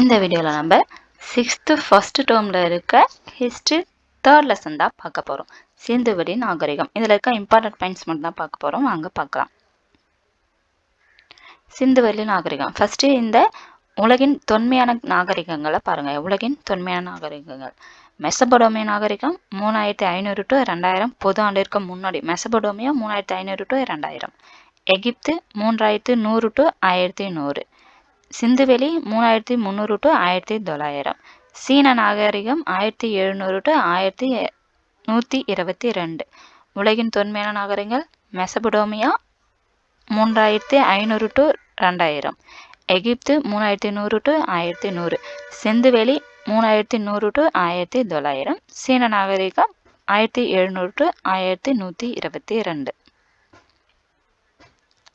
இந்த வீடியோவில் நம்ம சிக்ஸ்த்து ஃபஸ்ட்டு டேர்மில் இருக்க ஹிஸ்ட்ரி தேர்ட் லெசன் தான் பார்க்க போகிறோம் சிந்துவெளி நாகரிகம். இதில் இருக்க இம்பார்ட்டன்ட் பாயிண்ட்ஸ் மட்டும் தான் பார்க்க போகிறோம் வாங்க பார்க்கலாம். சிந்துவெளி நாகரிகம். ஃபஸ்ட்டு இந்த உலகின் தொன்மையான நாகரிகங்களை பாருங்கள் உலகின் தொன்மையான நாகரிகங்கள். மெசபடோமிய நாகரிகம் மூணாயிரத்தி ஐநூறு டு ரெண்டாயிரம் பொது ஆண்டிற்கு முன்னாடி மெசபடோமியா மூணாயிரத்தி ஐநூறு டு ரெண்டாயிரம் எகிப்து மூன்றாயிரத்து நூறு டு ஆயிரத்தி நூறு. சிந்துவெளி மூணாயிரத்தி முந்நூறு டு ஆயிரத்தி தொள்ளாயிரம். சீன நாகரிகம் ஆயிரத்தி எழுநூறு டு ஆயிரத்தி நூற்றி இருபத்தி ரெண்டு. உலகின் தொன்மையான நாகரிகங்கள் மெசபடோமியா மூன்றாயிரத்தி ஐநூறு டு ரெண்டாயிரம் எகிப்து மூணாயிரத்தி நூறு டு ஆயிரத்தி நூறு. சிந்துவெளி மூணாயிரத்தி நூறு டு ஆயிரத்தி தொள்ளாயிரம். சீன நாகரிகம் ஆயிரத்தி எழுநூறு டு ஆயிரத்தி நூற்றி இருபத்தி ரெண்டு.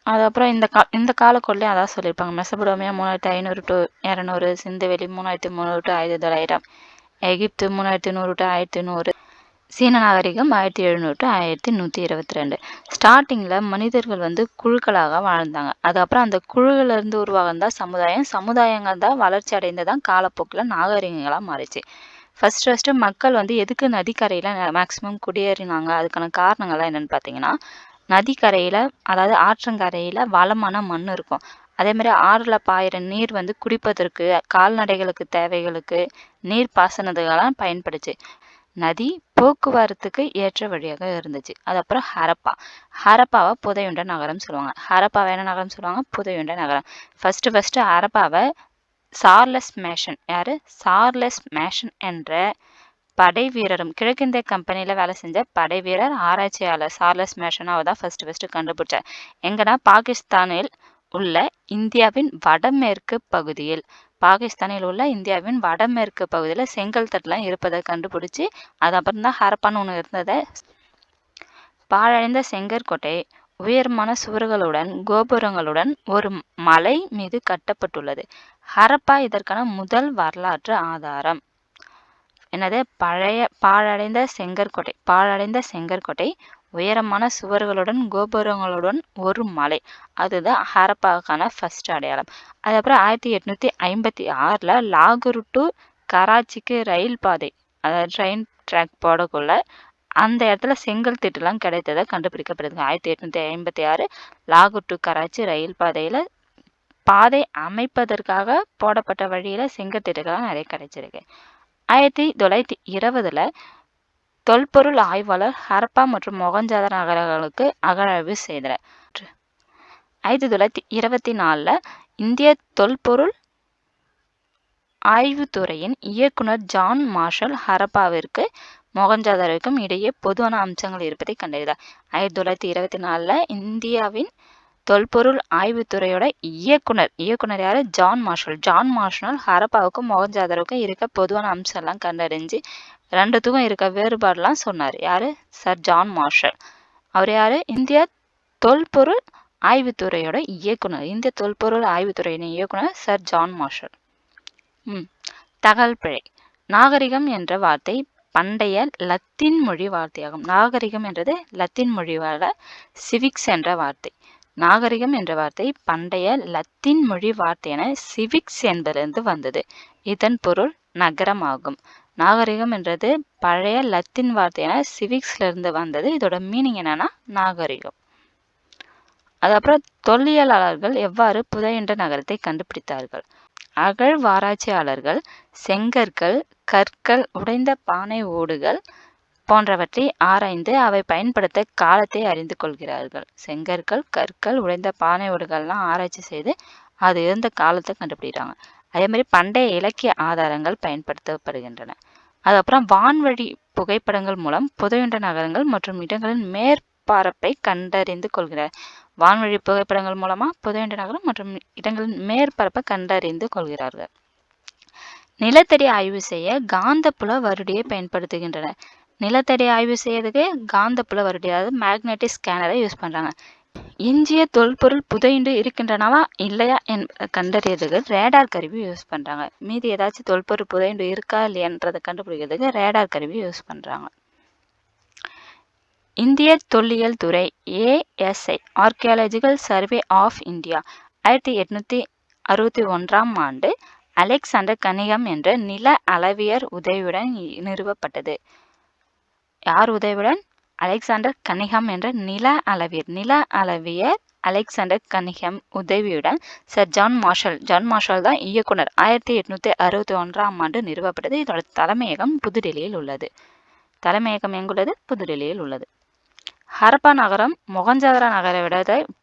அதுக்கப்புறம் இந்த கா இந்த காலக்குள்ளேயே அதான் சொல்லியிருப்பாங்க. மெசபடோமியா மூணாயிரத்தி ஐநூறு டு இரநூறு சிந்துவெளி மூணாயிரத்தி முந்நூறு டு ஆயிரத்தி தொள்ளாயிரம். எகிப்து மூணாயிரத்தி நூறு டு ஆயிரத்தி நூறு. சீன நாகரிகம் ஆயிரத்தி எழுநூறு டு ஆயிரத்தி நூற்றி இருபத்தி ரெண்டு ஸ்டார்டிங்கில் மனிதர்கள் வந்து குழுக்களாக வாழ்ந்தாங்க. அதுக்கப்புறம் அந்த குழுவிலேருந்து உருவாகதான் சமுதாயம் சமுதாயங்கள் தான் வளர்ச்சி அடைந்து தான் காலப்போக்கில் நாகரிகங்களாக மாறிச்சு. ஃபஸ்ட் ஃபஸ்ட்டு மக்கள் வந்து எதுக்கு நதிக்கரையில் மேக்ஸிமம் குடியேறினாங்க? அதுக்கான காரணங்கள்லாம் என்னென்னு பார்த்தீங்கன்னா நதிக்கரையில் அதாவது ஆற்றங்கரையில் வளமான மண் இருக்கும். அதே மாதிரி ஆறில் பாயிற நீர் வந்து குடிப்பதற்கு கால்நடைகளுக்கு தேவைகளுக்கு நீர் பாசனத்துக்கெல்லாம் பயன்படுச்சு. நதி போக்குவரத்துக்கு ஏற்ற வழியாக இருந்துச்சு. அதுக்கப்புறம் ஹரப்பா. ஹரப்பாவை புதையுண்ட நகரம் சொல்லுவாங்க. ஹரப்பாவை என்ன நகரம் சொல்லுவாங்க? புதையுண்ட நகரம். ஃபஸ்ட்டு ஃபஸ்ட்டு ஹரப்பாவை சார்லஸ் மேஷன். யார்? சார்லஸ் மேஷன் என்ற படை வீரரும் கிழக்கிந்திய கம்பெனியில் வேலை செஞ்ச படை வீரர் ஆராய்ச்சியாளர் சார்லஸ் மேஷனாவை தான் ஃபஸ்ட்டு ஃபஸ்ட்டு கண்டுபிடிச்சார். எங்கன்னா பாகிஸ்தானில் உள்ள இந்தியாவின் வடமேற்கு பகுதியில் பாகிஸ்தானில் உள்ள இந்தியாவின் வடமேற்கு பகுதியில் செங்கல் தட்டுலாம் இருப்பதை கண்டுபிடிச்சி அது அப்புறம் தான் ஹரப்பான்னு ஒன்று இருந்ததை பாழடைந்த செங்கற்கோட்டை உயரமான சுவர்களுடன் கோபுரங்களுடன் ஒரு மலை மீது கட்டப்பட்டுள்ளது. ஹரப்பா இதற்கான முதல் வரலாற்று ஆதாரம். என்னது? பழைய பாழடைந்த செங்கற்கோட்டை பாழடைந்த செங்கற்கோட்டை உயரமான சுவர்களுடன் கோபுரங்களுடன் ஒரு மலை. அதுதான் ஹரப்பாவுக்கான ஃபர்ஸ்ட் அடையாளம். அதுக்கப்புறம் ஆயிரத்தி எட்நூற்றி ஐம்பத்தி ஆறில் லாகூர் டு கராச்சிக்கு ரயில் பாதை அதாவது ட்ரெயின் ட்ராக் போடக்குள்ள அந்த இடத்துல செங்கல் திட்டுலாம் கிடைத்ததை கண்டுபிடிக்கப்படுது ஆயிரத்தி எட்நூற்றி ஐம்பத்தி ஆறு லாகூர் டு கராச்சி ரயில் பாதையில் பாதை அமைப்பதற்காக போடப்பட்ட வழியில் செங்கல் திட்டுகள்லாம் நிறைய கிடைச்சிருக்கு. ஆயிரத்தி தொள்ளாயிரத்தி இருபதில் தொல்பொருள் ஆய்வாளர் ஹரப்பா மற்றும் மொகஞ்சாத நகரங்களுக்கு அகழாய்வு செய்தனர். ஆயிரத்தி தொள்ளாயிரத்தி இருபத்தி நாலில் இந்திய தொல்பொருள் ஆய்வுத்துறையின் இயக்குனர் ஜான் மார்ஷல் ஹரப்பாவிற்கு மொகஞ்சாதாருக்கும் இடையே பொதுவான அம்சங்கள் இருப்பதை கண்டறிந்தார். ஆயிரத்தி தொள்ளாயிரத்தி இருபத்தி நாலில் இந்தியாவின் தொல்பொருள் ஆய்வுத்துறையோட இயக்குனர். இயக்குனர் யார்? ஜான் மார்ஷல் ஜான் மார்ஷல் ஹரப்பாவுக்கும் மொகஞ்சாதருக்கும் இருக்க பொதுவான அம்சம்லாம் கண்டறிஞ்சு ரெண்டுத்துக்கும் இருக்க வேறுபாடுலாம் சொன்னார். யார்? சார் ஜான் மார்ஷல் அவர் யார்? இந்திய தொல்பொருள் ஆய்வுத்துறையோட இயக்குனர். இந்திய தொல்பொருள் ஆய்வுத்துறையின் இயக்குனர் சார் ஜான் மார்ஷல் ம். தகவல் பிழை. நாகரிகம் என்ற வார்த்தை பண்டைய லத்தீன் மொழி வார்த்தையாகும். நாகரிகம் என்றது லத்தீன் மொழி வார சிவிக்ஸ் என்ற வார்த்தை. நாகரிகம் என்ற வார்த்தை பண்டைய லத்தீன் மொழி வார்த்தையான சிவிக்ஸ் என்பதிலிருந்து வந்தது. இதன் பொருள் நகரம் ஆகும் நாகரிகம் என்றது பழைய லத்தீன் வார்த்தையான சிவிக்ஸ்ல இருந்து வந்தது. இதோட மீனிங் என்னன்னா நாகரிகம். அதுக்கப்புறம் தொல்லியலாளர்கள் எவ்வாறு புதையண்ட நகரத்தை கண்டுபிடித்தார்கள்? அகழ்வாராய்ச்சியாளர்கள் செங்கற்கள் கற்கள் உடைந்த பானை ஓடுகள் போன்றவற்றை ஆராய்ந்து அவை பயன்படுத்த காலத்தை அறிந்து கொள்கிறார்கள். செங்கற்கள் கற்கள் உடைந்த பானை ஓடுகள்லாம் ஆராய்ச்சி செய்து அது இருந்த காலத்தை கண்டுபிடிக்கிறாங்க. அதே மாதிரி பண்டைய இலக்கிய ஆதாரங்கள் பயன்படுத்தப்படுகின்றன. அதுக்கப்புறம் வான்வழி புகைப்படங்கள் மூலம் புதையுண்ட நகரங்கள் மற்றும் இடங்களின் மேற்பரப்பை கண்டறிந்து கொள்கிறார். வான்வழி புகைப்படங்கள் மூலமாக புதையுண்ட நகரம் மற்றும் இடங்களின் மேற்பரப்பை கண்டறிந்து கொள்கிறார்கள். நிலத்தடி ஆய்வு செய்ய காந்தப்புல வருடியை பயன்படுத்துகின்றனர். நிலத்தடி ஆய்வு செய்யறதுக்கு காந்தப்புல வருடி அதாவது மேக்னெட்டிக் ஸ்கேனரை யூஸ் பண்றாங்க. எஞ்சிய தொல்பொருள் புதையுண்டு இருக்கின்றனவா இல்லையா என் கண்டறியறதுக்கு ரேடார் கருவி யூஸ் பண்ணுறாங்க மீதி ஏதாச்சும் தொல்பொருள் புதையுண்டு இருக்கா இல்லையன்றதை கண்டுபிடிக்கிறதுக்கு ரேடார் கருவி யூஸ் பண்ணுறாங்க இந்திய தொல்லியல் துறை ASI archaeological survey of India ஆயிரத்தி எட்நூற்றி அறுபத்தி ஒன்றாம் ஆண்டு அலெக்சாண்டர் கனிகம் என்ற நில அளவியர் உதவியுடன் நிறுவப்பட்டது. யார் உதவியுடன்? அலெக்சாண்டர் கனிகம் என்ற நில அளவியர். நில அளவியர் அலெக்சாண்டர் கனிகம் உதவியுடன் sir John Marshall John Marshall தான் இயக்குனர். ஆயிரத்தி எட்நூற்றி அறுபத்தி ஒன்றாம் ஆண்டு நிறுவப்பட்டது. இதோட தலைமையகம் புதுடெல்லியில் உள்ளது. தலைமையகம் எங்குள்ளது? புதுடெல்லியில் உள்ளது. ஹரப்பா நகரம் மொகஞ்சாதரா நகரை விட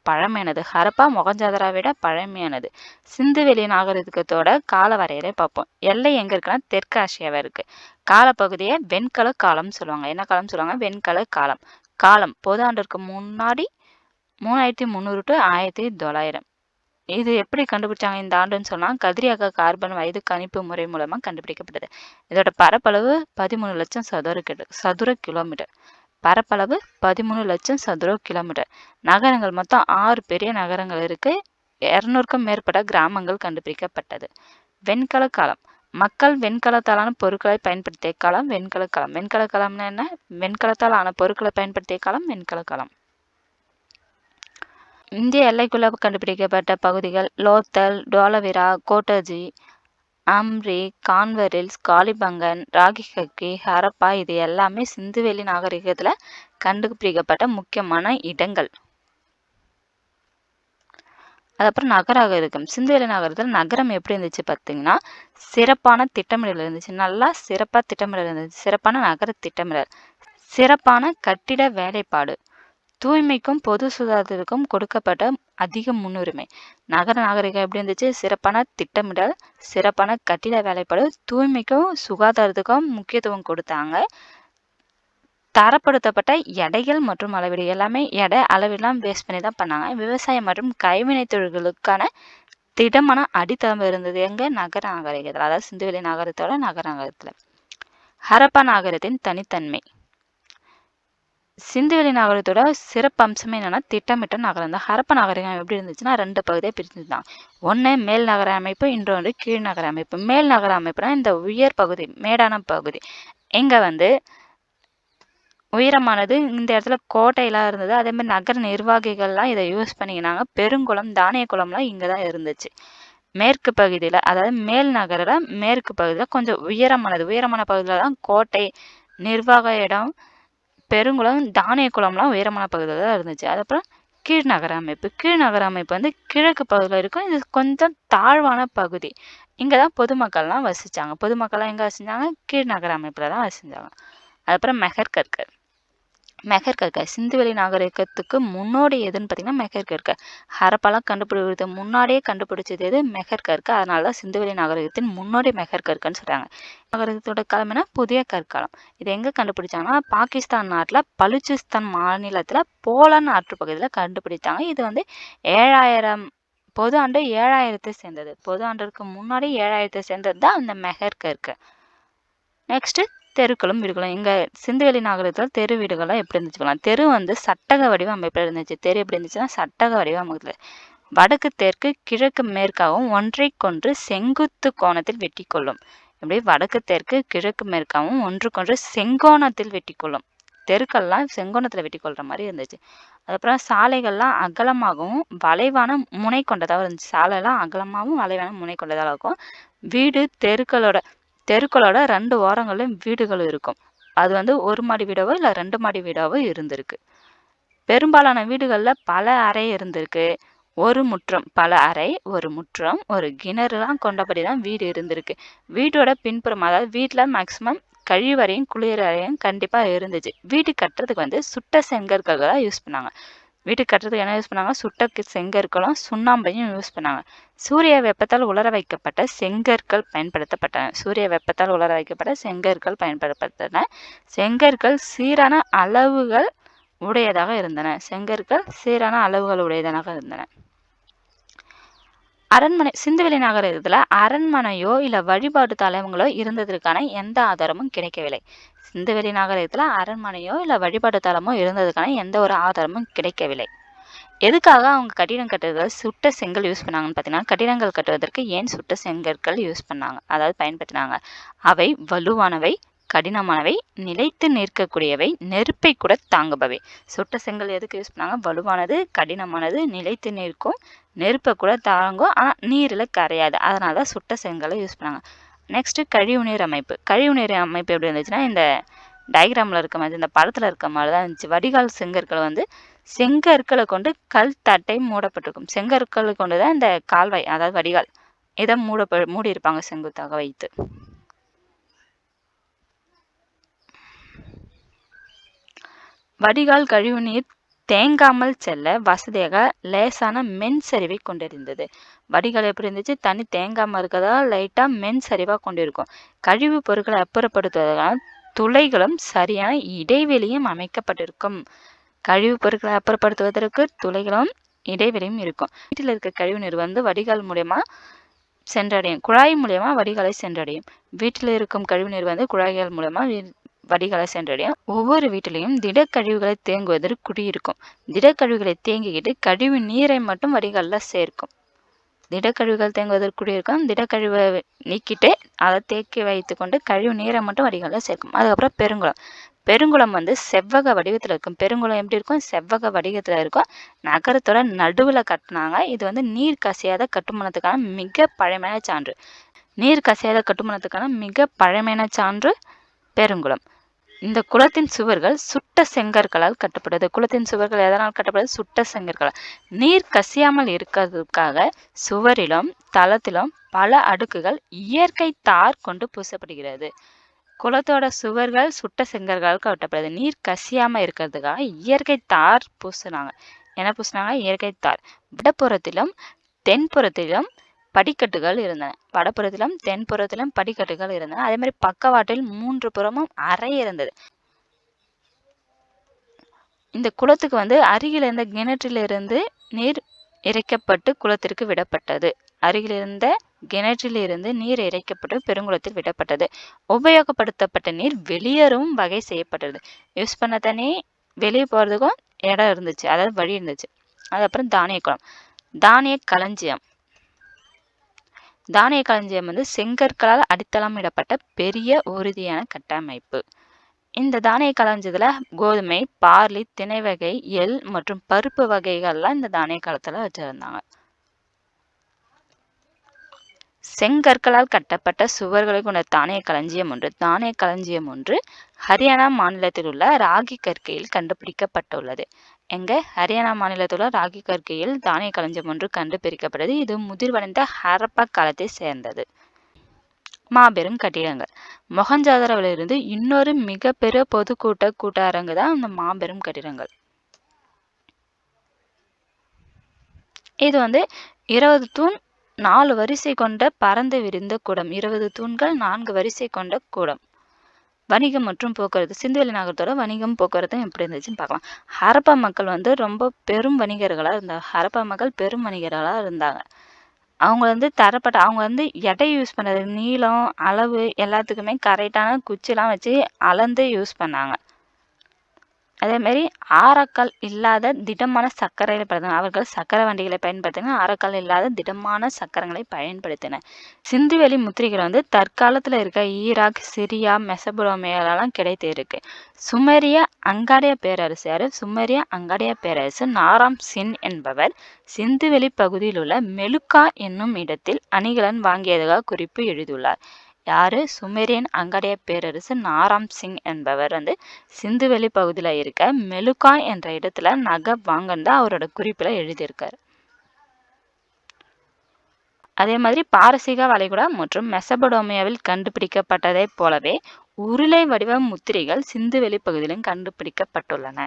பழமையானது. ஹரப்பா மொகஞ்சாதரா விட பழமையானது. சிந்துவெளி நாகரிகத்தோட கால வரையறை பார்ப்போம். எல்லை எங்க இருக்குன்னா தெற்கு ஆசியாவை இருக்கு காலப்பகுதியை வெண்கல காலம் சொல்லுவாங்க. என்ன காலம் சொல்லுவாங்க? வெண்கல காலம். காலம். பொது ஆண்டிற்கு முன்னாடி மூணாயிரத்தி முந்நூறு டு ஆயிரத்தி தொள்ளாயிரம். இது எப்படி கண்டுபிடிச்சாங்க? இந்த ஆண்டுன்னு சொன்னா கதிரியக்க கார்பன் வயது கணிப்பு முறை மூலமா கண்டுபிடிக்கப்பட்டது. இதோட பரப்பளவு பதிமூணு லட்சம் சதுர கிலோ சதுர கிலோமீட்டர். பரப்பளவு பதிமூணு லட்சம் சதுர கிலோமீட்டர். நகரங்கள் மொத்தம் ஆறு பெரிய நகரங்கள் இருக்கு. இரநூறுக்கும் மேற்பட்ட கிராமங்கள் கண்டுபிடிக்கப்பட்டது. வெண்கல காலம். மக்கள் வெண்கலத்தாலான பொருட்களை பயன்படுத்திய காலம் வெண்கல காலம். வெண்கல காலம்னா என்ன? வெண்கலத்தால் ஆன பொருட்களை பயன்படுத்திய காலம் வெண்கல காலம். இந்திய எல்லைக்குள்ள கண்டுபிடிக்கப்பட்ட பகுதிகள் லோத்தல் டோலவிரா கோட்டஜி அம்ரி கான்வரில்ஸ் காலிபங்கன் ராகிகக்கி ஹரப்பா இது எல்லாமே சிந்துவெளி நாகரிகத்தில் கண்டுபிடிக்கப்பட்ட முக்கியமான இடங்கள். அதுக்கப்புறம் இருக்கும் சிந்துவெளி நகரத்தில் நகரம் எப்படி இருந்துச்சு பார்த்தீங்கன்னா சிறப்பான திட்டமிடல் இருந்துச்சு. நல்லா சிறப்பாக திட்டமிடல் இருந்துச்சு. சிறப்பான நகர திட்டமிடல். சிறப்பான கட்டிட வேலைப்பாடு. தூய்மைக்கும் பொது சுகாதாரத்திற்கும் கொடுக்கப்பட்ட அதிக முன்னுரிமை. நகர நாகரிகம் எப்படி இருந்துச்சு? சிறப்பான திட்டமிடல் சிறப்பான கட்டிட வேலைப்பாடு தூய்மைக்கும் சுகாதாரத்துக்கும் முக்கியத்துவம் கொடுத்தாங்க. தரப்படுத்தப்பட்ட எடைகள் மற்றும் அளவீடு எல்லாமே எடை அளவீடுலாம் பேஸ் பண்ணி தான் பண்ணாங்க. விவசாயம் மற்றும் கைவினை தொழில்களுக்கான திடமான அடித்தளம் இருந்தது எங்க? நகர நாகரிகத்தில். அதாவது சிந்துவெளி நகரத்தோட நகர நகரத்தில் ஹரப்பா நாகரத்தின் தனித்தன்மை. சிந்துவெளி நாகரிகத்தோட சிறப்பு அம்சமே என்னென்னா திட்டமிட்ட நகரம் தான். ஹரப்ப நாகரிகம் எப்படி இருந்துச்சுன்னா ரெண்டு பகுதியாக பிரிஞ்சுதான் ஒன்று மேல் நகர அமைப்பு இன்னொன்று கீழ் நகர அமைப்பு. மேல் நகர அமைப்புனா இந்த உயர் பகுதி மேடான பகுதி. இங்கே வந்து உயரமானது இந்த இடத்துல கோட்டையெல்லாம் இருந்தது. அதே மாதிரி நகர நிர்வாகிகள்லாம் இதை யூஸ் பண்ணிக்கினாங்க. பெருங்குளம் தானிய குளம்லாம் இங்கே தான் இருந்துச்சு. மேற்கு பகுதியில் அதாவது மேல் நகரில் மேற்கு பகுதியில் கொஞ்சம் உயரமானது. உயரமான பகுதியில் தான் கோட்டை நிர்வாக இடம் பெருங்குளம் தானிய குளம்லாம் உயரமான பகுதியில் தான் இருந்துச்சு. அதுக்கப்புறம் கீழ் நகர அமைப்பு. கீழ் நகர அமைப்பு வந்து கிழக்கு பகுதியில் இருக்கும். இது கொஞ்சம் தாழ்வான பகுதி. இங்கே தான் பொதுமக்கள்லாம் வசித்தாங்க பொதுமக்கள்லாம் எங்கே வசிச்சாங்க கீழ் நகர அமைப்பில் தான் வசிச்சாங்க. அதுக்கப்புறம் மெஹர் கற்கள் மெஹர் சிந்துவெளி நாகரிகத்துக்கு முன்னோடி எதுன்னு பார்த்தீங்கன்னா மெஹர் ஹரப்பாலாம் கண்டுபிடிக்கிறது முன்னாடியே கண்டுபிடிச்சது எது? மெஹர் அதனால தான் சிந்துவெளி நாகரிகத்தின் முன்னோடி மெஹர் கற்கன்னு சொல்கிறாங்க நாகரிகத்தோட காலம்னா புதிய கற்காலம். இது எங்கே கண்டுபிடிச்சாங்கன்னா பாகிஸ்தான் நாட்டில் பலுச்சிஸ்தான் மாநிலத்தில் போலன் ஆற்று பகுதியில் இது வந்து ஏழாயிரம் பொது ஆண்டு ஏழாயிரத்தை சேர்ந்தது. பொது ஆண்டிற்கு முன்னாடி ஏழாயிரத்தை சேர்ந்தது தான் அந்த மெஹர் நெக்ஸ்ட்டு தெருக்களும் வீடுகளும் எங்கள் சிந்துவெளி நாகரிகத்தில் தெரு வீடுகள்லாம் எப்படி இருந்துச்சு தெரு வந்து சட்டக வடிவ அமைப்பில் இருந்துச்சு. தெரு எப்படி இருந்துச்சுன்னா சட்டக வடிவ அமைப்பில். வடக்கு தெற்கு கிழக்கு மேற்காகவும் ஒன்றைக்கொன்று செங்குத்து கோணத்தில் வெட்டி கொள்ளும் இப்படி வடக்கு தெற்கு கிழக்கு மேற்காகவும் ஒன்றுக்கொன்று செங்கோணத்தில் வெட்டி கொள்ளும் தெருக்கள்லாம் செங்கோணத்தில் வெட்டி கொள்ற மாதிரி இருந்துச்சு. அதுக்கப்புறம் சாலைகள்லாம் அகலமாகவும் வளைவான முனை கொண்டதாக இருந்துச்சு. சாலைலாம் அகலமாகவும் வளைவான முனை கொண்டதாக இருக்கும். வீடு தெருக்களோட தெருக்களோட ரெண்டு ஓரங்களிலும் வீடுகள் இருக்கும். அது வந்து ஒரு மாடி வீடாவோ இல்லை ரெண்டு மாடி வீடாவோ இருந்திருக்கு. பெரும்பாலான வீடுகளில் பல அறை இருந்திருக்கு. ஒரு முற்றம் பல அறை ஒரு முற்றம் ஒரு கிணறுலாம் கொண்டபடி தான் வீடு இருந்திருக்கு. வீட்டோட பின்புறம் அதாவது வீட்டில் மேக்ஸிமம் கழிவறையும் குளிரறையும் கண்டிப்பாக இருந்துச்சு. வீடு கட்டுறதுக்கு வந்து சுட்ட செங்கற்கள்தான் யூஸ் பண்ணாங்க. வீட்டுக்கு கட்டுறதுக்கு என்ன யூஸ் பண்ணாங்க? சுட்ட செங்கற்களும் சுண்ணாம்பையும் யூஸ் பண்ணாங்க. சூரிய வெப்பத்தால் உலர வைக்கப்பட்ட செங்கற்கள் பயன்படுத்தப்பட்டன. சூரிய வெப்பத்தால் உலர வைக்கப்பட்ட செங்கற்கள் பயன்படுத்தப்பட்டன. செங்கற்கள் சீரான அளவுகள் உடையதாக இருந்தன. செங்கற்கள் சீரான அளவுகள் உடையதாக இருந்தன. அரண்மனை சிந்துவெளி நகரத்தில் அரண்மனையோ இல்லை வழிபாட்டு தலைவங்களோ இருந்ததற்கான எந்த ஆதாரமும் கிடைக்கவில்லை. சிந்துவெளி நகரத்தில் அரண்மனையோ இல்லை வழிபாட்டு தலமோ இருந்ததுக்கான எந்த ஒரு ஆதாரமும் கிடைக்கவில்லை. எதுக்காக அவங்க கட்டிடம் கட்டுறதுல சுட்ட செங்கல் யூஸ் பண்ணாங்கன்னு பார்த்தீங்கன்னா கட்டிடங்கள் கட்டுவதற்கு ஏன் சுட்ட செங்கற்கள் யூஸ் பண்ணாங்க? அதாவது பயன்படுத்தினாங்க. அவை வலுவானவை கடினமானவை நிலைத்து நிற்கக்கூடியவை நெருப்பை கூட தாங்குபவை. சுட்ட செங்கல் எதுக்கு யூஸ் பண்ணாங்க? வலுவானது கடினமானது நிலைத்து நிற்கும் நெருப்பை கூட தாங்கும் ஆனால் நீரில் கரையாது. அதனால தான் சுட்ட செங்கலை யூஸ் பண்ணாங்க. நெக்ஸ்ட்டு கழிவுநீர் அமைப்பு. கழிவுநீர் அமைப்பு எப்படி இருந்துச்சுன்னா இந்த டயக்ராமில் இருக்க மாதிரி இந்த படத்தில் இருக்க மாதிரி தான் இருந்துச்சு. வடிகால் செங்கற்கள் வந்து செங்கற்களை கொண்டு கல் தட்டை மூடப்பட்டிருக்கும். செங்கற்களை கொண்டு தான் இந்த கால்வாய் அதாவது வடிகால் இதை மூட மூடி இருப்பாங்க செங்குத்தாக வைத்து. வடிகால் கழிவுநீர் தேங்காமல் செல்ல வசதியாக லேசான மென் சரிவை கொண்டிருந்தது. வடிகால் எப்படி இருந்துச்சு? தண்ணி தேங்காமல் இருக்கிறதால லைட்டாக மென் சரிவாக கொண்டிருக்கும். கழிவு பொருட்களை அப்புறப்படுத்துவதற்கான துளைகளும் சரியான இடைவெளியும் அமைக்கப்பட்டிருக்கும். கழிவு பொருட்களை அப்புறப்படுத்துவதற்கு துளைகளும் இடைவெளியும் இருக்கும். வீட்டில் இருக்க கழிவு நீர் வந்து வடிகால் மூலயமா சென்றடையும். குழாய் மூலயமா வடிகாலை சென்றடையும். வீட்டில் இருக்கும் கழிவுநீர் வந்து குழாய்கள் மூலமாக வடிகாலை சென்றடையும். ஒவ்வொரு வீட்டிலையும் திடக்கழிவுகளை தேங்குவதற்கு குடியிருக்கும் திடக்கழிவுகளை தேங்கிக்கிட்டு கழிவு நீரை மட்டும் வடிகாலில் சேர்க்கும். திடக்கழிவுகள் தேங்குவதற்கு குடியிருக்கும் திடக்கழிவை நீக்கிட்டு அதை தேக்கி வைத்து கொண்டு கழிவு நீரை மட்டும் வடிகாலில் சேர்க்கும். அதுக்கப்புறம் பெருங்குளம். பெருங்குளம் வந்து செவ்வக வடிவத்தில் இருக்கும். பெருங்குளம் எப்படி இருக்கும்? செவ்வக வடிவத்தில் இருக்கும். நகரத்தோட நடுவில் கட்டினாங்க. இது வந்து நீர் கசியாத கட்டுமானத்துக்கான மிக பழமையான சான்று. நீர் கசியாத கட்டுமானத்துக்கான மிக பழமையான சான்று பெருங்குளம். இந்த குளத்தின் சுவர்கள் சுட்ட செங்கற்களால் கட்டப்படுது குளத்தின் சுவர்கள் எதனால் கட்டப்படுது சுட்ட செங்கற்களால். நீர் கசியாமல் இருக்கிறதுக்காக சுவரிலும் தளத்திலும் பல அடுக்குகள் இயற்கை தார் கொண்டு பூசப்படுகிறது. குளத்தோட சுவர்கள் சுட்ட செங்கற்களால் கட்டப்படுது நீர் கசியாமல் இருக்கிறதுக்காக இயற்கை தார் பூசினாங்க. என்ன பூசினாங்க? இயற்கை தார். விடப்புறத்திலும் தென்புறத்திலும் படிக்கட்டுகள் இருந்தன. வடபுறத்திலும் தென்புறத்திலும் படிக்கட்டுகள் இருந்தன. அதே மாதிரி பக்கவாட்டில் மூன்று புறமும் அறை இருந்தது. இந்த குளத்துக்கு வந்து அருகில் இருந்த கிணற்றிலிருந்து நீர் இறைக்கப்பட்டு குளத்திற்கு விடப்பட்டது. அருகில் இருந்த கிணற்றிலிருந்து நீர் இறைக்கப்பட்டு பெருங்குளத்தில் விடப்பட்டது. உபயோகப்படுத்தப்பட்ட நீர் வெளியேறவும் வகை செய்யப்பட்டது. யூஸ் பண்ண தண்ணி வெளியே போகிறதுக்கும் இடம் இருந்துச்சு. அதாவது வழி இருந்துச்சு. அதுக்கப்புறம் தானிய குளம். தானிய களஞ்சியம். தானிய களஞ்சியம் வந்து செங்கற்களால் அடித்தளமிடப்பட்ட பெரிய உறுதியான கட்டமைப்பு. இந்த தானிய களஞ்சியத்தில் கோதுமை பார்லி திணை வகை எள் மற்றும் பருப்பு வகைகள்லாம் இந்த தானிய காலத்தில் வச்சுருந்தாங்க. செங்கற்களால் கட்டப்பட்ட சுவர்களை கொண்ட தானிய களஞ்சியம் ஒன்று. தானிய களஞ்சியம் ஒன்று ஹரியானா மாநிலத்தில் உள்ள ராகி கற்கையில் கண்டுபிடிக்கப்பட்டுள்ளது. எங்கள் ஹரியானா மாநிலத்தில் ராகி கற்கையில் தானிய களஞ்சம் ஒன்று கண்டுபிடிக்கப்பட்டது இது முதிர்வடைந்த ஹரப்பா காலத்தை சேர்ந்தது. மாபெரும் கட்டிடங்கள். மொகஞ்சாதரவிலிருந்து இன்னொரு மிகப்பெரிய பொதுக்கூட்ட கூட்ட அரங்கு தான் இந்த மாபெரும் கட்டிடங்கள். இது வந்து இருபது தூண் நாலு வரிசை கொண்ட பறந்து விரிந்த கூடம். இருபது தூண்கள் நான்கு வரிசை கொண்ட கூடம். வணிகம் மற்றும் போக்குவரத்து சிந்துவெளி நகரத்தோட வணிகம் போக்குவரத்தும் எப்படி இருந்துச்சுன்னு பார்க்கலாம். ஹரப்பா மக்கள் வந்து ரொம்ப பெரும் வணிகர்களாக இருந்தாங்க ஹரப்பா மக்கள் பெரும் வணிகர்களாக இருந்தாங்க. அவங்க வந்து தரப்பட்ட அவங்க வந்து எடை யூஸ் பண்ணுறது நீளம் அளவு எல்லாத்துக்குமே கரெக்டான குச்சிலாம் வச்சு அளந்து யூஸ் பண்ணாங்க. அதேமாரி ஆரக்கல் இல்லாத திடமான சர்க்கரைகளை பயன்படுத்தின அவர்கள் சக்கரை வண்டிகளை பயன்படுத்தின ஆரக்கல் இல்லாத திடமான சக்கரங்களை பயன்படுத்தின சிந்துவெளி முத்திரைகள் வந்து தற்காலத்தில் இருக்க ஈராக் சிரியா மெசபுரோமியாலெல்லாம் கிடைத்து இருக்கு சுமேரிய அங்காடிய பேரரசு யாரு சுமேரிய அங்காடிய பேரரசு நாராம் சின் என்பவர் சிந்துவெளி பகுதியில் உள்ள மெலுக்கா என்னும் இடத்தில் அணிகலன் வாங்கியதாக குறிப்பு எழுதியுள்ளார். யார்? சுமேரியன் அங்கடைய பேரரசு நாராம் சிங் என்பவர் வந்து சிந்துவெளி பகுதியில் இருக்க மெலுகா என்ற இடத்துல நகை வாங்கன்னு அவரோட குறிப்பில் எழுதியிருக்கார். அதே மாதிரி பாரசீக வளைகுடா மற்றும் மெசபடோமியாவில் கண்டுபிடிக்கப்பட்டதைப் போலவே உருளை வடிவ முத்திரைகள் சிந்துவெளி பகுதியிலும் கண்டுபிடிக்கப்பட்டுள்ளன.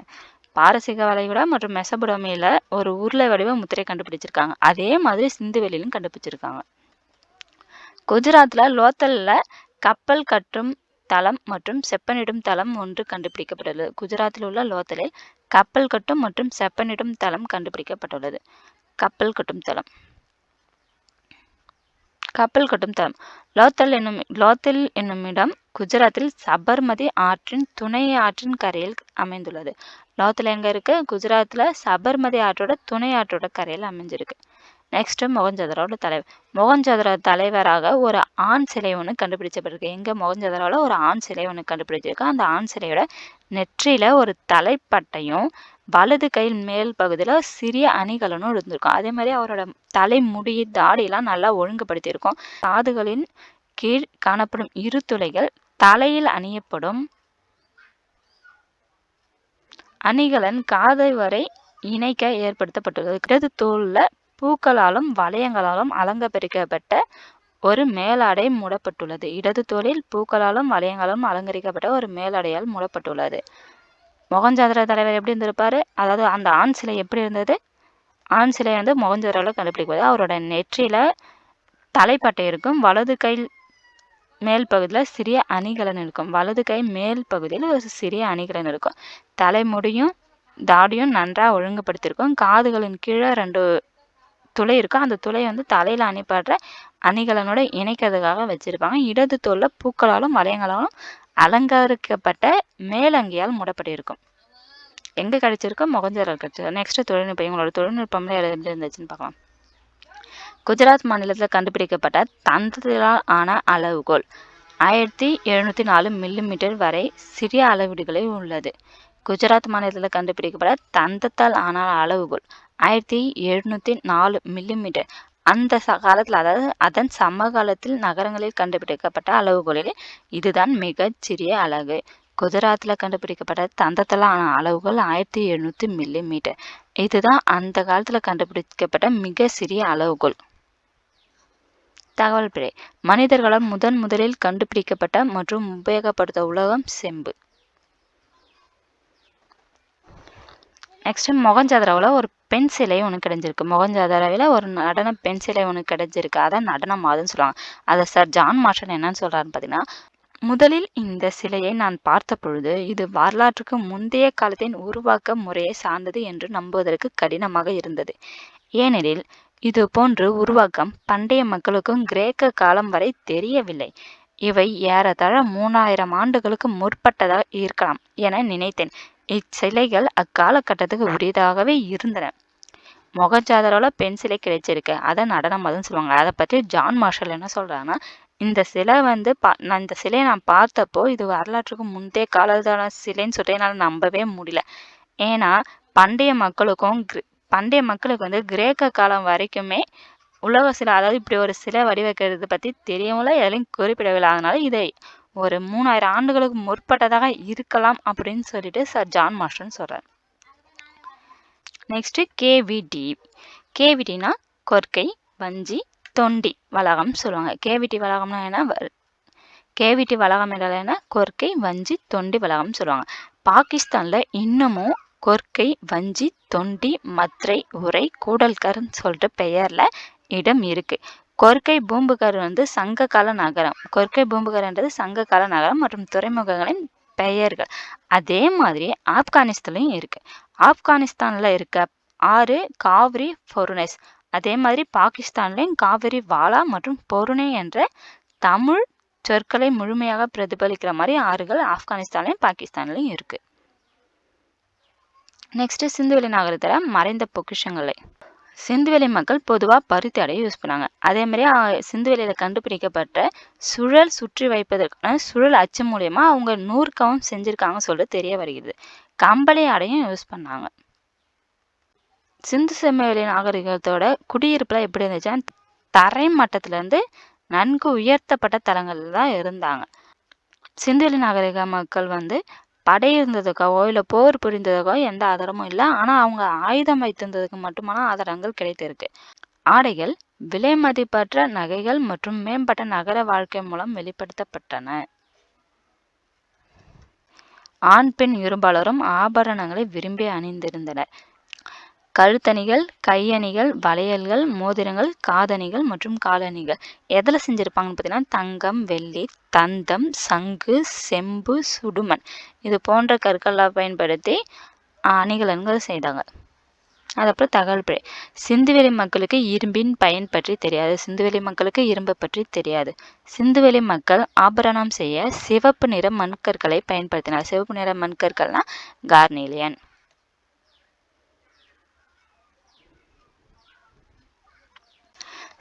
பாரசீக வளைகுடா மற்றும் மெசபடோமியில ஒரு உருளை வடிவ முத்திரை கண்டுபிடிச்சிருக்காங்க. அதே மாதிரி சிந்துவெளியிலும் கண்டுபிடிச்சிருக்காங்க. குஜராத்தில் லோத்தலில் கப்பல் கட்டும் தளம் மற்றும் செப்பனிடும் தளம் ஒன்று கண்டுபிடிக்கப்பட்டுள்ளது. குஜராத்தில் உள்ள லோத்தலில் கப்பல் கட்டும் மற்றும் செப்பனிடும் தளம் கண்டுபிடிக்கப்பட்டுள்ளது. கப்பல் கட்டும் தளம். கப்பல் கட்டும் தளம். லோத்தல் என்னும் லோத்தல் என்னும் இடம் குஜராத்தில் சபர்மதி ஆற்றின் துணை ஆற்றின் கரையில் அமைந்துள்ளது. லோத்தல் எங்க இருக்கு? குஜராத்தில் சபர்மதி ஆற்றோட துணை ஆற்றோட கரையில் அமைஞ்சிருக்கு. நெக்ஸ்ட்டு மொகஞ்சதரோட தலைவர் மொகஞ்சதரோ தலைவராக ஒரு ஆண் சிலை ஒன்று கண்டுபிடிச்சப்பட்டிருக்கு. எங்கே மொகஞ்சதரோவில் ஒரு ஆண் சிலை ஒன்று கண்டுபிடிச்சிருக்கு அந்த ஆண் சிலையோட நெற்றியில் ஒரு தலைப்பட்டையும் வலது கையில் மேல் பகுதியில் சிறிய அணிகலனும் இருந்திருக்கும். அதே மாதிரி அவரோட தலைமுடி தாடியெல்லாம் நல்லா ஒழுங்குபடுத்தியிருக்கும். காதுகளின் கீழ் காணப்படும் இரு துளைகள் தலையில் அணியப்படும் அணிகலன் காதை வரை இணைக்க ஏற்படுத்தப்பட்டுள்ளது இடது தோளில் பூக்களாலும் வளையங்களாலும் அலங்கரிக்கப்பட்ட ஒரு மேலாடை மூடப்பட்டுள்ளது. இடது தோளில் பூக்களாலும் வளையங்களாலும் அலங்கரிக்கப்பட்ட ஒரு மேலாடையால் மூடப்பட்டுள்ளது. மொகஞ்சாதர தலைவர் எப்படி இருந்திருப்பாரு? அதாவது அந்த ஆண் சிலை எப்படி இருந்தது? ஆண் சிலை வந்து மொகஞ்சதாராவில் கண்டுபிடிப்பது அவரோட நெற்றியில தலைப்பட்டை இருக்கும். வலது கை மேல் பகுதியில் சிறிய அணிகலன் இருக்கும். வலது கை மேல் பகுதியில் ஒரு சிறிய அணிகலன் இருக்கும். தலைமுடியும் தாடியும் நன்றாக ஒழுங்குபடுத்தியிருக்கும். காதுகளின் கீழே ரெண்டு துளை இருக்கும் அந்த துளை வந்து தலையில் அணிப்படுற அணிகலனோட இணைக்கிறதுக்காக வச்சிருப்பாங்க. இடது தோல்ல பூக்களாலும் வளையங்களாலும் அலங்கரிக்கப்பட்ட மேலங்கியால் மூடப்பட்டிருக்கும். எங்கே கிடைச்சிருக்கோ? முகஞ்சரல் கிடைச்சிருக்கு. நெக்ஸ்ட் தொழில்நுட்பம். இவங்களோட தொழில்நுட்பம்ல இருந்துச்சுன்னு பார்க்கலாம். குஜராத் மாநிலத்தில் கண்டுபிடிக்கப்பட்ட தந்தத்திலால் ஆன அளவுகோல் ஆயிரத்தி எழுநூற்றி நாலு மில்லிமீட்டர் வரை சிறிய அளவீடுகளே உள்ளது. குஜராத் மாநிலத்தில் கண்டுபிடிக்கப்பட்ட தந்தத்தால் ஆன அளவுகோல் ஆயிரத்தி எழுநூற்றி நாலு மில்லிமீட்டர். அந்த ச காலத்தில் அதாவது அதன் சமகாலத்தில் நகரங்களில் கண்டுபிடிக்கப்பட்ட அளவுகோலில் இதுதான் மிகச் சிறிய அலகு. குஜராத்தில் கண்டுபிடிக்கப்பட்ட தந்தத்தலான அளவுகள் ஆயிரத்தி எழுநூற்றி மில்லிமீட்டர். இதுதான் அந்த காலத்தில் கண்டுபிடிக்கப்பட்ட மிக சிறிய அளவுகோல். தகவல் பிழை மனிதர்களால் முதன் முதலில் கண்டுபிடிக்கப்பட்ட மற்றும் உபயோகப்படுத்த உலகம் செம்பு. நெக்ஸ்ட்டு மொகஞ்சதராவில் ஒரு பெண் சிலை ஒன்று கிடைஞ்சிருக்கு. மொகஞ்சதராவில் ஒரு நடன பெண் சிலை ஒன்று கிடைஞ்சிருக்கு. அதான் நடனம் மாதுன்னு சொல்லுவாங்க. அதை சார் ஜான் மார்ஷல் என்னன்னு சொல்கிறாருன்னு பார்த்தீங்கன்னா முதலில் இந்த சிலையை நான் பார்த்த பொழுது இது வரலாற்றுக்கு முந்தைய காலத்தின் உருவாக்க முறையை சார்ந்தது என்று நம்புவதற்கு கடினமாக இருந்தது. ஏனெனில் இது போன்று உருவாக்கம் பண்டைய மக்களுக்கும் கிரேக்க காலம் வரை தெரியவில்லை. இவை ஏறத்தாழ மூணாயிரம் ஆண்டுகளுக்கு முற்பட்டதாக இருக்கலாம் என நினைத்தேன். இச்சிலைகள் அக்காலகட்டத்துக்கு உரியதாகவே இருந்தன. மொகஜாதரோட பெண் சிலை கிடைச்சிருக்கு. அதை நடனம் அதுன்னு சொல்லுவாங்க. அதை பற்றி ஜான் மார்ஷல் என்ன சொல்கிறாங்கன்னா இந்த சிலை வந்து பா நான் இந்த சிலையை நான் பார்த்தப்போ இது வரலாற்றுக்கு முந்தைய காலத்தான சிலைன்னு சொல்லிட்டு என்னால் நம்பவே முடியல. ஏன்னா பண்டைய மக்களுக்கும் பண்டைய மக்களுக்கு வந்து கிரேக்க காலம் வரைக்குமே உலக சிலை அதாவது இப்படி ஒரு சிலை வடிவமைக்கிறது பற்றி தெரியவில்லை எதுலையும் குறிப்பிடவில்லை. அதனால இதை ஒரு மூணாயிரம் ஆண்டுகளுக்கு முற்பட்டதாக இருக்கலாம் அப்படின்னு சொல்லிட்டு சார் ஜான் மாஸ்டர்னு சொல்கிறார் நெக்ஸ்ட்டு கேவிடி கேவிடினா கொர்க்கை வஞ்சி தொண்டி வளாகம் சொல்லுவாங்க. கேவிடி வளாகம்னா என்ன? கேவிடி வளாகம் என்ன? கொர்க்கை வஞ்சி தொண்டி வளகம்னு சொல்லுவாங்க. பாகிஸ்தானில் இன்னமும் கொர்க்கை வஞ்சி தொண்டி மத்ரை உரை கூடல்கர்ன்னு சொல்லிட்டு பெயரில் இடம் இருக்குது கொர்க்கை பூம்புகார் வந்து சங்ககால நகரம். கொர்க்கை பூம்புகார்ன்றது சங்ககால நகரம் மற்றும் துறைமுகங்களின் பெயர்கள். அதே மாதிரி ஆப்கானிஸ்தான்லையும் இருக்குது ஆப்கானிஸ்தானில் இருக்க ஆறு காவிரி பொருணைஸ். அதே மாதிரி பாகிஸ்தான்லையும் காவிரி வாலா மற்றும் பொருணை என்ற தமிழ் சொற்களை முழுமையாக பிரதிபலிக்கிற மாதிரி ஆறுகள் ஆப்கானிஸ்தான்லையும் பாகிஸ்தான்லையும் இருக்குது நெக்ஸ்ட் சிந்துவெளி நகரத்தில் மறைந்த பொக்கிஷங்களை. சிந்துவெளி மக்கள் பொதுவாக பருத்தி அடையை யூஸ் பண்ணாங்க. அதே மாதிரி சிந்துவெளியில் கண்டுபிடிக்கப்பட்ட சுழல் சுற்றி வைப்பதற்கான சுழல் அச்சு மூலயமா அவங்க நூற்கவும் செஞ்சுருக்காங்க சொல்லிட்டு தெரிய வருகிறது. கம்பளி அடையும் யூஸ் பண்ணாங்க. சிந்து செம்மவெளி நாகரிகத்தோட குடியிருப்புலாம் எப்படி இருந்துச்சுன்னா தரை மட்டத்திலேருந்து நன்கு உயர்த்தப்பட்ட தலங்களில் தான் இருந்தாங்க. சிந்துவெளி நாகரிக மக்கள் வந்து படை இருந்ததுக்காகவோ இல்லை போர் புரிந்ததுக்கோ எந்த ஆதாரமும் இல்லை. ஆனால் அவங்க ஆயுதம் வைத்திருந்ததுக்கு மட்டுமான ஆதாரங்கள் கிடைத்திருக்கு. ஆடைகள் விலை மதிப்பற்ற நகைகள் மற்றும் மேம்பட்ட நகர வாழ்க்கை மூலம் வெளிப்படுத்தப்பட்டன. ஆண் பெண் இருபாலரும் ஆபரணங்களை விரும்பி அணிந்திருந்தனர். கழுத்தணிகள் கையணிகள் வளையல்கள் மோதிரங்கள் காதணிகள் மற்றும் காலணிகள். எதில் செஞ்சுருப்பாங்கன்னு பார்த்தீங்கன்னா தங்கம் வெள்ளி தந்தம் சங்கு செம்பு சுடுமண். இது போன்ற கற்களாக பயன்படுத்தி அணிகலன்கள் செய்தாங்க. அதுக்கப்புறம் தகவல் பிழை. சிந்துவெளி மக்களுக்கு இரும்பின் பயன் பற்றி தெரியாது. சிந்துவெளி மக்களுக்கு இரும்பு பற்றி தெரியாது. சிந்துவெளி மக்கள் ஆபரணம் செய்ய சிவப்பு நிற மண்கற்களை பயன்படுத்தினார். சிவப்பு நிற மண்கற்கள்னால் கார்னிலியன்.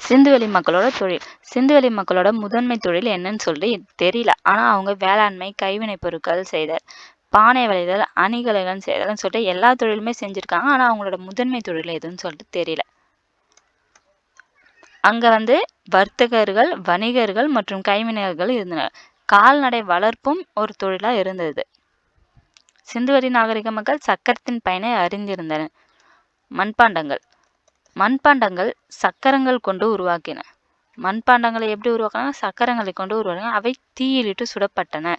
சிந்துவெளி மக்களோட தொழில். சிந்துவெளி மக்களோட முதன்மை தொழில் என்னன்னு சொல்லிட்டு தெரியல. ஆனால் அவங்க வேளாண்மை கைவினைப் பொருட்கள் செய்தல் பானை வளைதல் அணிகலன் செய்தல்னு சொல்லிட்டு எல்லா தொழிலுமே செஞ்சுருக்காங்க. ஆனால் அவங்களோட முதன்மை தொழில் எதுன்னு சொல்லிட்டு தெரியல. அங்கே வந்து வர்த்தகர்கள் வணிகர்கள் மற்றும் கைவினைஞர்கள் இருந்தனர். கால்நடை வளர்ப்பும் ஒரு தொழிலாக இருந்தது. சிந்துவெளி நாகரிக மக்கள் சக்கரத்தின் பயனை அறிந்திருந்தனர். மண்பாண்டங்கள். மண்பாண்டங்கள் சக்கரங்கள் கொண்டு உருவாக்கின. மண்பாண்டங்களை எப்படி உருவாக்கினா சக்கரங்களை கொண்டு உருவாக்கின அவை தீயிலிட்டு சுடப்பட்டன.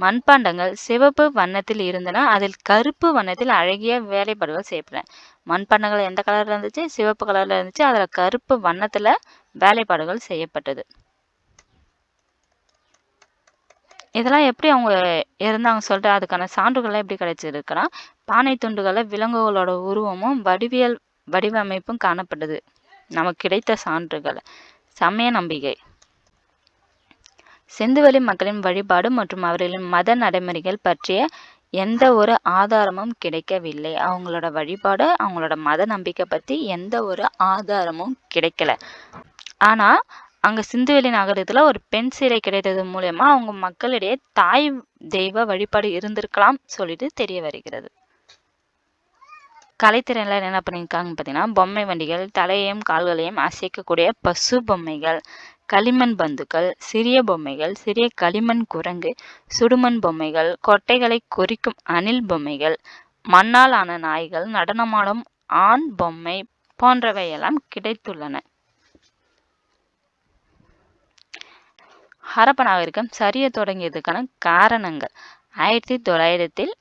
மண்பாண்டங்கள் சிவப்பு வண்ணத்தில் இருந்தன. அதில் கருப்பு வண்ணத்தில் அழகிய வேலைப்பாடுகள் செய்யப்பட்டன. மண்பாண்டங்கள் எந்த கலரில் இருந்துச்சு? சிவப்பு கலரில் இருந்துச்சு. அதில் கருப்பு வண்ணத்தில் வேலைப்பாடுகள் செய்யப்பட்டது. இதெல்லாம் எப்படி அவங்க இருந்தாங்க சொல்லிட்டு அதுக்கான சான்றுகள்லாம் எப்படி கிடைச்சிருக்குன்னா பானை துண்டுகளில் விலங்குகளோட உருவமும் வடிவியல் வடிவமைப்பும் காணப்பட்டது நமக்கு கிடைத்த சான்றுகள். சமய நம்பிக்கை. சிந்துவெளி மக்களின் வழிபாடு மற்றும் அவர்களின் மத நடைமுறைகள் பற்றிய எந்த ஒரு ஆதாரமும் கிடைக்கவில்லை. அவங்களோட வழிபாடு அவங்களோட மத நம்பிக்கை பற்றி எந்த ஒரு ஆதாரமும் கிடைக்கல. ஆனால் அங்கே சிந்துவெளி நகரத்தில் ஒரு பெண் சிலை கிடைத்தது மூலயமா அவங்க மக்களிடையே தாய் தெய்வ வழிபாடு இருந்திருக்கலாம் சொல்லிட்டு தெரிய வருகிறது. கலைத்திறனில் என்ன பண்ணியிருக்காங்க பார்த்தீங்கன்னா பொம்மை வண்டிகள் தலையையும் கால்களையும் அசைக்கக்கூடிய பசு பொம்மைகள் களிமண் பந்துக்கள் சிறிய பொம்மைகள் சிறிய களிமண் குரங்கு சுடுமண் பொம்மைகள் கொட்டைகளை கொறிக்கும் அணில் பொம்மைகள் மண்ணால் ஆன நாய்கள் நடனமாடும் ஆண் பொம்மை போன்றவையெல்லாம் கிடைத்துள்ளன. ஹரப்ப நாகரிகம் சரிய தொடங்கியதுக்கான காரணங்கள். ஆயிரத்தி தொள்ளாயிரத்தில்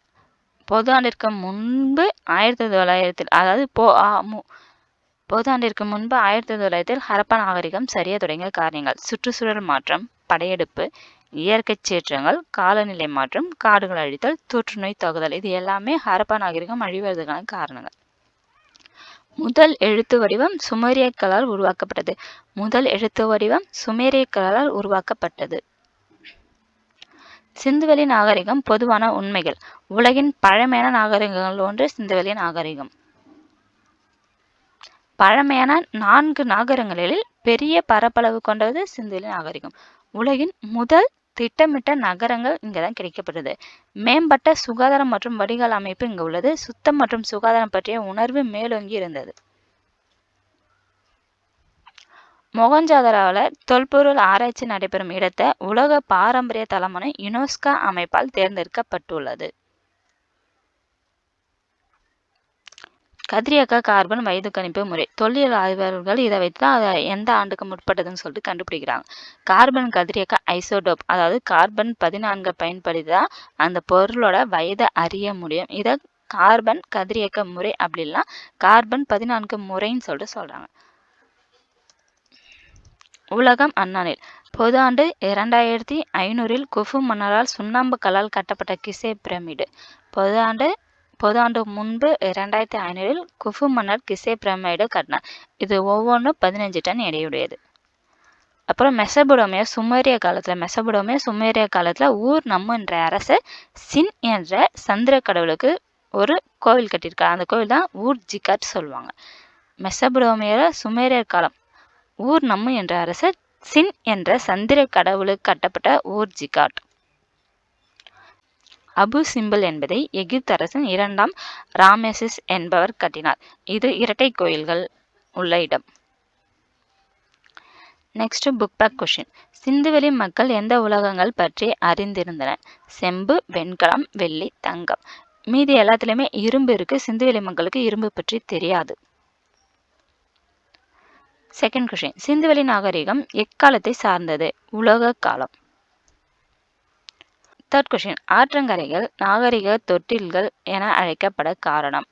பொது ஆண்டிற்கு முன்பு ஆயிரத்தி தொள்ளாயிரத்தில் அதாவது போ பொதாண்டிற்கு முன்பு ஆயிரத்தி தொள்ளாயிரத்தில் ஹரப்பா நாகரிகம் சரிய தொடங்கிய காரணங்கள். சுற்றுச்சூழல் மாற்றம் படையெடுப்பு இயற்கை சீற்றங்கள் காலநிலை மாற்றம் காடுகள் அழித்தல் தொற்றுநோய் தாக்குதல் இது எல்லாமே ஹரப்பா நாகரிகம் அழிவதற்கான காரணங்கள். முதல் எழுத்து வடிவம் சுமேரியக்களால் உருவாக்கப்பட்டது. முதல் எழுத்து வடிவம் சுமேரியக்களால் உருவாக்கப்பட்டது. சிந்துவெளி நாகரிகம் பொதுவான உண்மைகள். உலகின் பழமையான நாகரிகங்கள் ஒன்று சிந்துவெளி நாகரிகம். பழமையான நான்கு நாகரங்களில் பெரிய பரப்பளவு கொண்டது சிந்துவெளி நாகரிகம். உலகின் முதல் திட்டமிட்ட நகரங்கள் இங்கே தான் கிடைக்கப்பட்டது மேம்பட்ட சுகாதாரம் மற்றும் வடிகால் அமைப்பு இங்கே உள்ளது. சுத்தம் மற்றும் சுகாதாரம் பற்றிய உணர்வு மேலோங்கி இருந்தது. மொகஞ்சாதராவில் தொல்பொருள் ஆராய்ச்சி நடைபெறும் இடத்தை உலக பாரம்பரிய தலமான யுனெஸ்கோ அமைப்பால் தேர்ந்தெடுக்கப்பட்டுள்ளது. கதிரியக்க கார்பன் வயது கணிப்பு முறை. தொல்லியல் ஆய்வாளர்கள் இதை வைத்து தான் அதை எந்த ஆண்டுக்கு முற்பட்டதுன்னு சொல்லிட்டு கண்டுபிடிக்கிறாங்க. கார்பன் கதிரியக்க ஐசோடோப் அதாவது கார்பன் பதினான்கை பயன்படுத்தி தான் அந்த பொருளோட வயதை அறிய முடியும். இதை கார்பன் கதிரியக்க முறை அப்படின்னா கார்பன் பதினான்கு முறைன்னு சொல்லிட்டு சொல்கிறாங்க உலகம் அண்ணானில். பொது ஆண்டு இரண்டாயிரத்தி ஐநூறில் குஃபு மன்னரால் சுண்ணாம்பு கல்லால் கட்டப்பட்ட கிசே பிரமிடு. பொது ஆண்டு பொது ஆண்டு முன்பு இரண்டாயிரத்தி ஐநூறில் குஃபு மன்னர் கிசே பிரமிடு கட்டினார். இது ஒவ்வொன்றும் பதினஞ்சு டன் எடையுடையது. அப்புறம் மெசபுடோமியா சுமேரிய காலத்தில் மெசபுடோமியா சுமேரிய காலத்தில் ஊர் நம்ம என்ற அரசர் சின் என்ற சந்திர கடவுளுக்கு ஒரு கோவில் கட்டியிருக்காரு அந்த கோவில் தான் ஊர் ஜிகாட் சொல்லுவாங்க. மெசபுடோமியாவில் சுமேரியர் காலம் ஊர் நம்ம என்ற அரசர் சின் என்ற சந்திர கடவுளுக்கு கட்டப்பட்ட ஊர் ஜிகாட். அபு சிம்பிள் என்பதை எகிப்து அரசன் இரண்டாம் ராமேசிஸ் என்பவர் கட்டினார். இது இரட்டை கோயில்கள் உள்ள இடம். நெக்ஸ்ட் புக் பேக் கொஷின் சிந்துவெளி மக்கள் எந்த உலகங்கள் பற்றி அறிந்திருந்தனர்? செம்பு வெண்கலம் வெள்ளி தங்கம். மீதி எல்லாத்துலேயுமே இரும்பு இருக்கு. சிந்துவெளி மக்களுக்கு இரும்பு பற்றி தெரியாது. செகண்ட் கொஷின் சிந்துவெளி நாகரிகம் எக்காலத்தை சார்ந்தது? உலக காலம். தேர்ட் கொஷின் ஆற்றங்கரைகள் நாகரிக தொட்டில்கள் என அழைக்கப்பட காரணம்.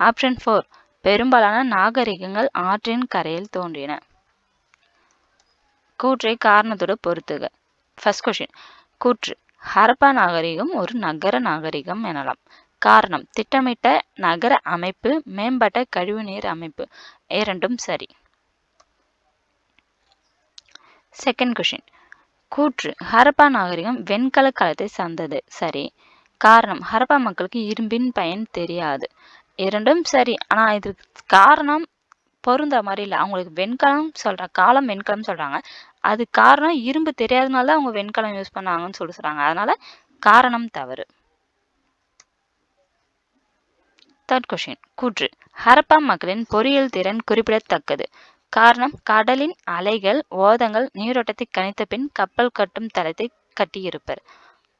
ஆப்ஷன் ஃபோர் பெரும்பாலான நாகரிகங்கள் ஆற்றின் கரையில் தோன்றின. கூற்றை காரணத்தோடு பொறுத்துக. ஃபர்ஸ்ட் கொஷின் கூற்று. ஹரப்பா நாகரிகம் ஒரு நகர நாகரிகம் எனலாம். காரணம். திட்டமிட்ட நகர அமைப்பு மேம்பட்ட கழிவுநீர் அமைப்பு. இரண்டும் சரி. செகண்ட் கொஷின் கூற்று. ஹரப்பா நாகரிகம் வெண்கல காலத்தை சார்ந்தது. சரி. காரணம். ஹரப்பா மக்களுக்கு இரும்பின் பயன் தெரியாது. இரண்டும் சரி. ஆனால் இதுக்கு காரணம் பொருந்த மாதிரி இல்லை. அவங்களுக்கு வெண்கலம் சொல்ற காலம் வெண்கலம் சொல்றாங்க. அது காரணம் இரும்பு தெரியாதனால தான் அவங்க வெண்கலம் யூஸ் பண்ணாங்கன்னு சொல்லி சொல்கிறாங்க அதனால காரணம் தவறு. தேர்ட் கொஷின் கூற்று. ஹரப்பா மக்களின் பொறியியல் திறன் குறிப்பிடத்தக்கது. காரணம் கடலின் அலைகள் ஓதங்கள் நீரோட்டத்தை கணித்த பின் கப்பல் கட்டும் தளத்தை கட்டியிருப்பர்.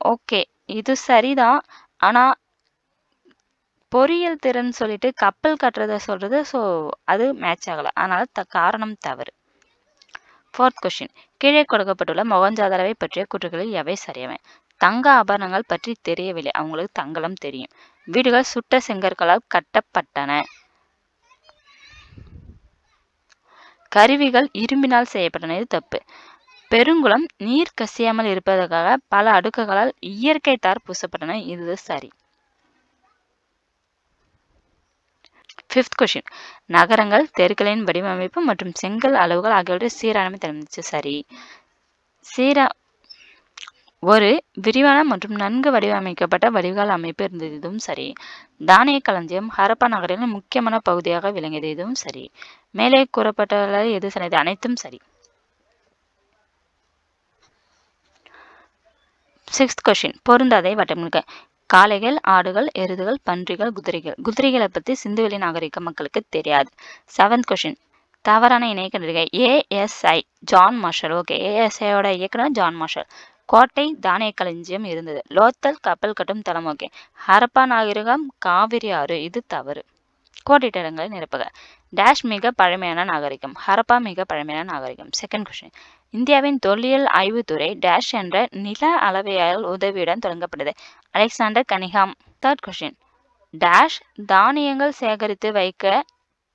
ஓகே இது சரிதான் ஆனா பொறியியல் திறன் சொல்லிட்டு கப்பல் கட்டுறத சொல்றது ஸோ அது மேட்ச் ஆகலை. அதனால த காரணம் தவறு. ஃபோர்த் கொஷின் கீழே கொடுக்கப்பட்டுள்ள மொகஞ்சாதாரவை பற்றிய குற்றங்களில் எவை சரியவை? தங்க ஆபரணங்கள் பற்றி தெரியவில்லை. அவங்களுக்கு தங்கலம் தெரியும். வீடுகள் சுட்ட செங்கற்களால் கட்டப்பட்டன. கருவிகள் இரும்பினால் செய்யப்பட்டன இது தப்பு. பெருங்குளம் நீர் கசியாமல் இருப்பதற்காக பல அடுக்குகளால் இயற்கை தார் பூசப்பட்டன. இது சரி. ஃபிஃப்த் கொஷின் நகரங்கள் தெருக்களின் வடிவமைப்பு மற்றும் செங்கல் அளவுகள் ஆகியவற்றை சீரானமை தெரிவிச்சு சரி. சீரா ஒரு விரிவான மற்றும் நன்கு வடிவமைக்கப்பட்ட வடிகால் அமைப்பு இருந்தது இதுவும் சரி. தானிய களஞ்சியம் ஹரப்பா நகரின் முக்கியமான பகுதியாக விளங்கியது இதுவும் சரி. மேலே கூறப்பட்டுள்ள எது சரி? அனைத்தும் சரி. சிக்ஸ்த் கொஷின் பொருந்தாதை வட்டமிழ்க காளைகள் ஆடுகள் எருதுகள் பன்றிகள் குதிரைகள். குதிரைகளை பற்றி சிந்துவெளி நாகரிக மக்களுக்கு தெரியாது. செவன்த் கொஷின் தவறான இணைய கண்டிருக்க ஏஎஸ்ஐ ஜான் மார்ஷல் ஓகே ஏஎஸ்ஐயோட இயக்குனர் ஜான் மார்ஷல் கோட்டை தானிய களஞ்சியம் இருந்தது. லோத்தல் கப்பல் கட்டும் தளம் ஓகே. ஹரப்பா நாகரிகம் காவிரி ஆறு இது தவறு. கோடிட்டடங்களை நிரப்புக. டேஷ் மிக பழமையான நாகரிகம். ஹரப்பா மிக பழமையான நாகரிகம். செகண்ட் கொஸ்டின் இந்தியாவின் தொல்லியல் ஆய்வுத்துறை டேஷ் என்ற நில அளவையால் உதவியுடன் தொடங்கப்பட்டது. Alexander Cunningham. Third question dash தானியங்கள் சேகரித்து வைக்க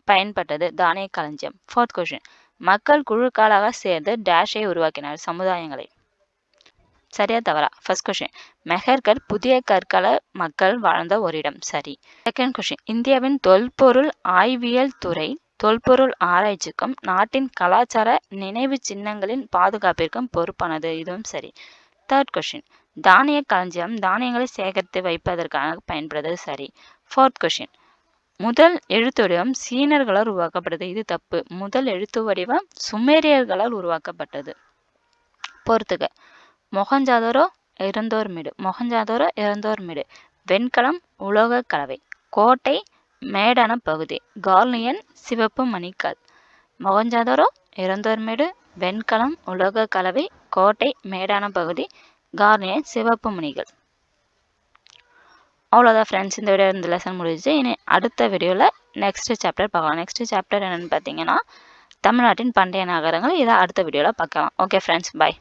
பயன்பட்டது தானிய களஞ்சியம் ஃபோர்த் கொஸ்டின் மக்கள் குழுக்களாக சேர்ந்து டேஷை உருவாக்கினர் சமுதாயங்களை. சரியா தவறா? ஃபர்ஸ்ட் கொஷின் மெஹர்கர் புதிய கற்கள மக்கள் வாழ்ந்த ஒரு இடம் சரி. செகண்ட் கொஷின் இந்தியாவின் தொல்பொருள் ஆய்வியல் துறை தொல்பொருள் ஆராய்ச்சிக்கும் நாட்டின் கலாச்சார நினைவு சின்னங்களின் பாதுகாப்பிற்கும் பொறுப்பானது. இதுவும் சரி. தேர்ட் கொஷின் தானிய களஞ்சியம் தானியங்களை சேகரித்து வைப்பதற்காக பயன்படுறது சரி. ஃபோர்த் கொஷின் முதல் எழுத்து வடிவம் சீனர்களால் உருவாக்கப்பட்டது இது தப்பு. முதல் எழுத்து வடிவம் சுமேரியர்களால் உருவாக்கப்பட்டது. பொறுத்துக்க மொஹஞ்சாதரோ இறந்தோர் மீடு மொஹஞ்சாதரோ இறந்தோர் மீடு வெண்கலம் உலோக கலவை கோட்டை மேடான பகுதி. கார்னியன் சிவப்பு மணிக்கால். மொஹஞ்சாதரோ இறந்தோர் மீடு வெண்கலம் உலோக கலவை கோட்டை மேடான பகுதி. கார்னியன் சிவப்பு மணிகள். அவ்வளோதான் ஃப்ரெண்ட்ஸ் இந்த வீடியோ இந்த லெசன் முடிஞ்சு இனி அடுத்த வீடியோவில் நெக்ஸ்ட் சாப்டர் பார்க்கலாம். நெக்ஸ்ட் சாப்டர் என்னென்னு பார்த்தீங்கன்னா தமிழ்நாட்டின் பண்டைய நகரங்கள். இதை அடுத்த வீடியோவில் பார்க்கலாம். Okay friends bye